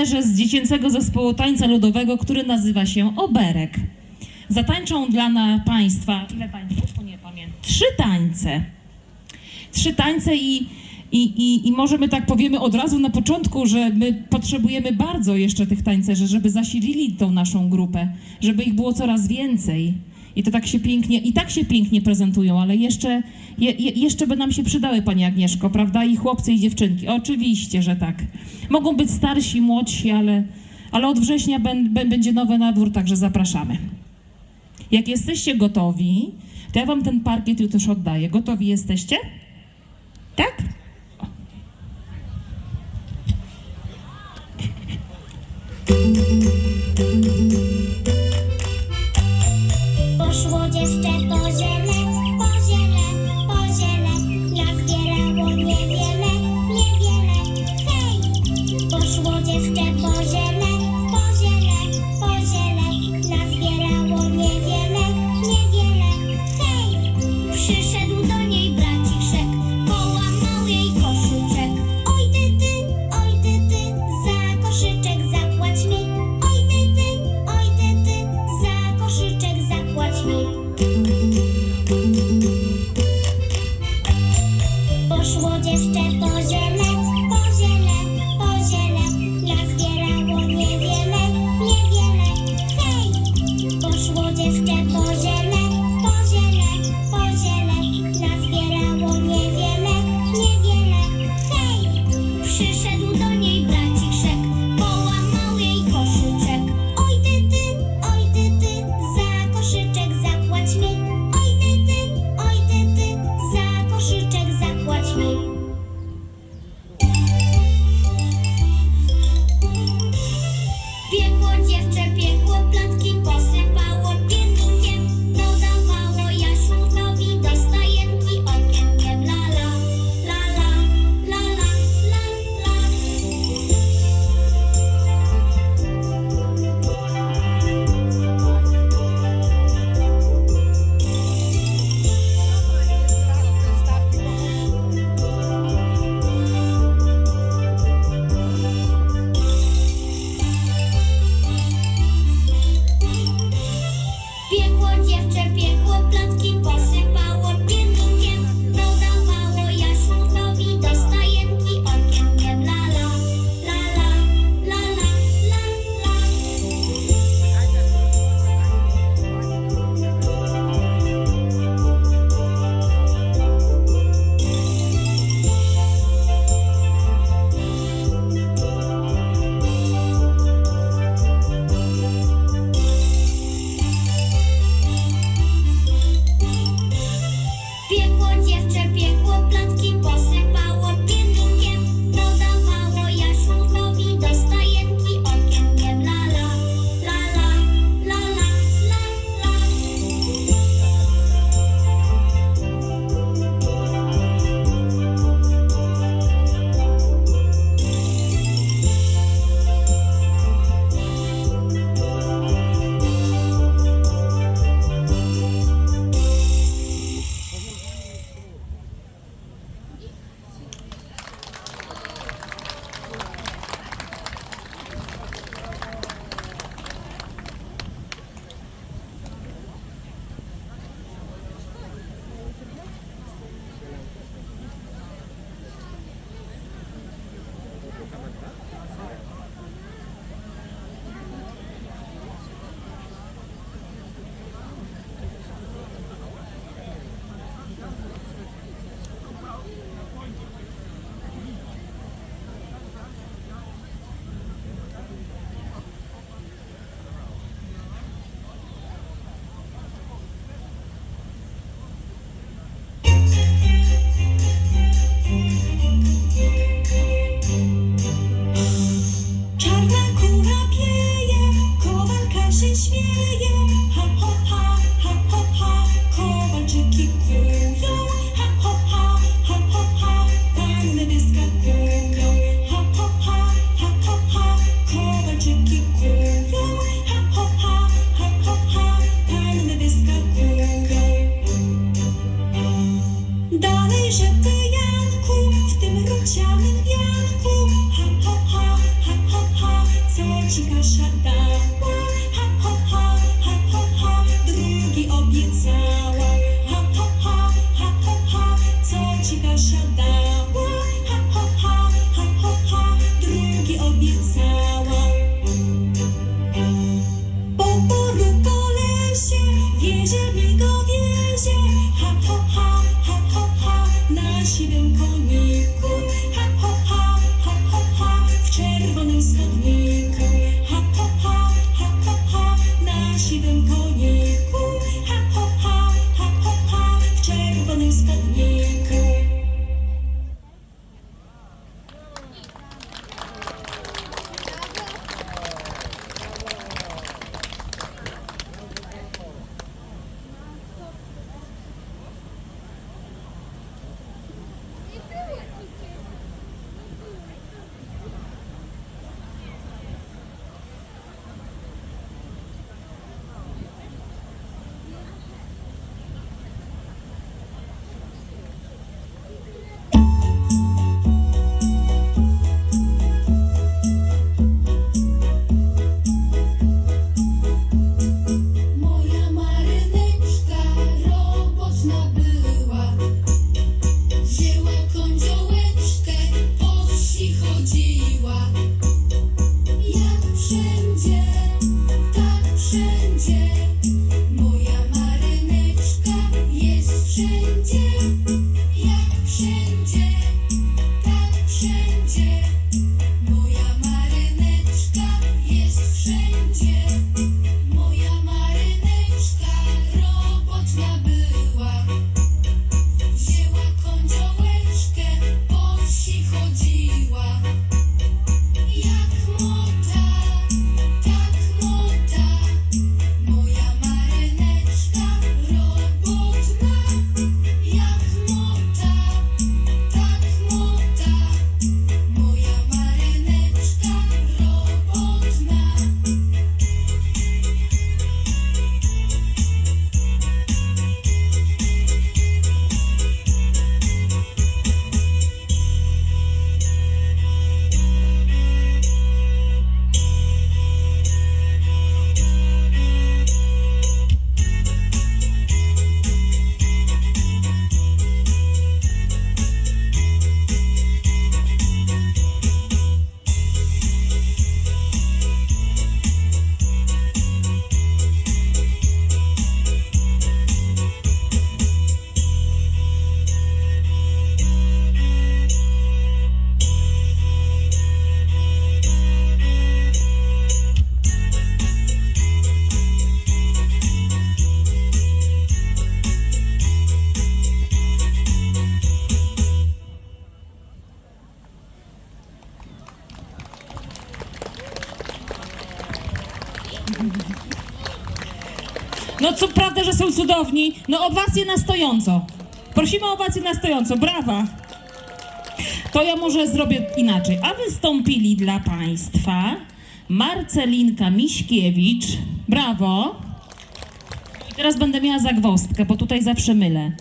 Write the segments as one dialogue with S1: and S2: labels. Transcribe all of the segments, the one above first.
S1: tancerze z dziecięcego zespołu tańca ludowego, który nazywa się Oberek. Zatańczą dla na Państwa, ile tańców? Nie pamiętam. Trzy tańce. Trzy tańce i, i, i, i może my tak powiemy od razu na początku, że my potrzebujemy bardzo jeszcze tych tańcerzy, żeby zasilili tą naszą grupę, żeby ich było coraz więcej. I to tak się pięknie, i tak się pięknie prezentują, ale jeszcze, je, je, jeszcze by nam się przydały, Pani Agnieszko, prawda? I chłopcy, i dziewczynki. Oczywiście, że tak. Mogą być starsi, młodsi, ale, ale od września ben, ben, będzie nowy nabór, także zapraszamy. Jak jesteście gotowi, to ja Wam ten parkiet już oddaję. Gotowi jesteście? Tak?
S2: Poszło
S3: na siwym
S1: co prawda, że są cudowni. No owacje na stojąco. Prosimy o owację na stojąco. Brawa. To ja może zrobię inaczej. A wystąpili dla Państwa Marcelinka Miśkiewicz. Brawo. I teraz będę miała zagwozdkę, bo tutaj zawsze mylę.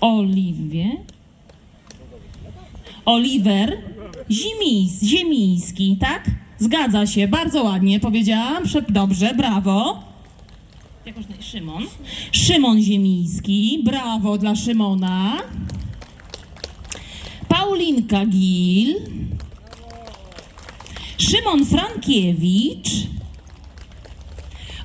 S1: Oliwie. Oliver Zimińs, Ziemiński, tak? Zgadza się, bardzo ładnie powiedziałam. Dobrze, brawo. Jakoś na- Szymon. Szymon Ziemiński, brawo dla Szymona. Paulinka Gil. Szymon Frankiewicz.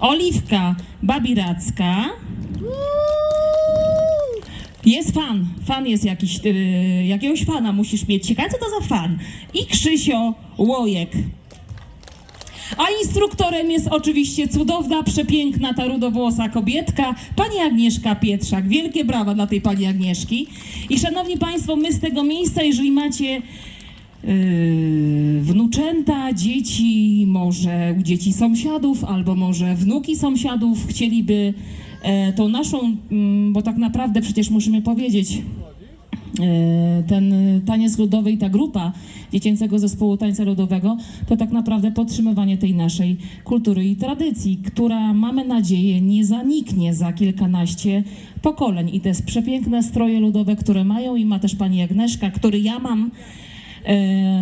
S1: Oliwka Babiracka. Jest fan, fan jest jakiś, yy, jakiegoś fana musisz mieć. Ciekawe, co to za fan. I Krzysio Łojek. A instruktorem jest oczywiście cudowna, przepiękna ta rudowłosa kobietka, pani Agnieszka Pietrzak. Wielkie brawa dla tej pani Agnieszki. I szanowni państwo, my z tego miejsca, jeżeli macie yy, wnuczęta, dzieci, może u dzieci sąsiadów, albo może wnuki sąsiadów chcieliby e, tą naszą, mm, bo tak naprawdę przecież musimy powiedzieć, ten taniec ludowy i ta grupa dziecięcego zespołu tańca ludowego to tak naprawdę podtrzymywanie tej naszej kultury i tradycji, która mamy nadzieję nie zaniknie za kilkanaście pokoleń. I te przepiękne stroje ludowe, które mają i ma też pani Agnieszka, który ja mam E,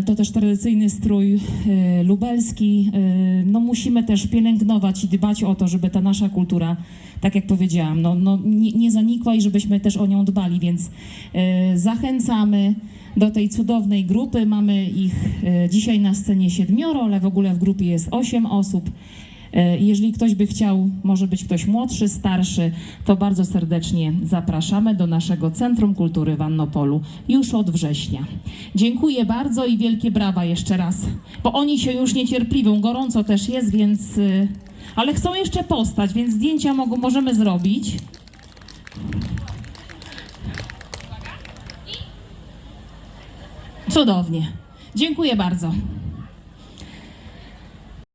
S1: To też tradycyjny strój e, lubelski. E, No musimy też pielęgnować i dbać o to, żeby ta nasza kultura, tak jak powiedziałam, no, no nie, nie zanikła i żebyśmy też o nią dbali, więc e, zachęcamy do tej cudownej grupy. Mamy ich e, dzisiaj na scenie siedmioro, ale w ogóle w grupie jest osiem osób. E, Jeżeli ktoś by chciał, może być ktoś młodszy, starszy, to bardzo serdecznie zapraszamy do naszego Centrum Kultury w Annopolu już od września. Dziękuję bardzo i wielkie brawa jeszcze raz, bo oni się już niecierpliwią, gorąco też jest, więc... y, Ale chcą jeszcze postać, więc zdjęcia mogą, możemy zrobić. Cudownie. Dziękuję bardzo.